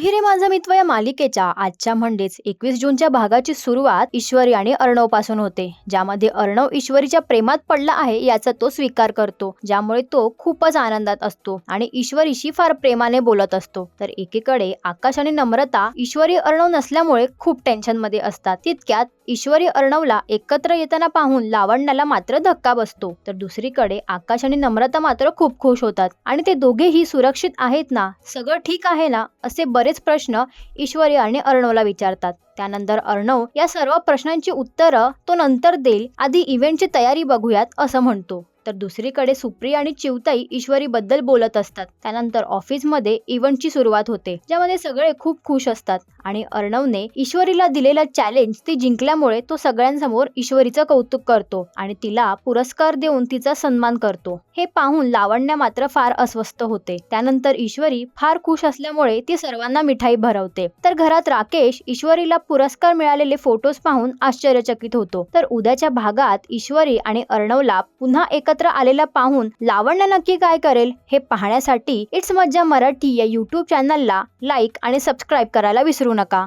ही माझा मित्र या मालिकेच्या आजच्या म्हणजेच एकवीस जूनच्या भागाची सुरुवात ईश्वरी आणि अर्णवपासून होते ज्यामध्ये अर्णव ईश्वरीच्या प्रेमात पडला आहे याचा तो स्वीकार करतो ज्यामुळे तो खूपच आनंदात असतो आणि ईश्वरीशी फार प्रेमाने बोलत असतो. तर एकीकडे आकाश आणि नम्रता ईश्वरी अर्णव नसल्यामुळे खूप टेन्शनमध्ये असतात तितक्यात ईश्वरी अर्णवला एकत्र येताना पाहून लावण्याला मात्र धक्का बसतो. तर दुसरीकडे आकाश आणि नम्रता मात्र खूप खुश होतात. आणि ते दोघेही सुरक्षित आहेत ना? सगळं ठीक आहे ना? असे बरेच प्रश्न ईश्वरी आणि अर्णवला विचारतात. त्यानंतर अर्णव या सर्व प्रश्नांची उत्तरं तो नंतर देईल. आधी इव्हेंटची तयारी बघूयात असं म्हणतो. तर दुसरीकडे सुप्रिया आणि चिवताई ईश्वरी बद्दल बोलत असतात. त्यानंतर ऑफिसमध्ये इव्हेंटची सुरुवात होते ज्यामध्ये सगळे खूप खुश असतात आणि अर्णवने ईश्वरीला दिलेला चॅलेंज ती जिंकल्यामुळे तो सगळ्यांसमोर ईश्वरीचं कौतुक करतो आणि तिला पुरस्कार देऊन तिचा सन्मान करतो. हे पाहून लावण्या मात्र फार अस्वस्थ होते. त्यानंतर ईश्वरी फार खुश असल्यामुळे ती सर्वांना मिठाई भरवते. तर घरात राकेश ईश्वरीला पुरस्कार मिळालेले फोटोज पाहून आश्चर्यचकित होतो. तर उद्याच्या भागात ईश्वरी आणि अर्णवला पुन्हा एकत्र आलेला पाहून लावण्य नक्की काय करेल हे पाहण्यासाठी इट्स मज्जा मराठी या युट्यूब चॅनलला लाईक आणि सबस्क्राईब करायला विसरू नका.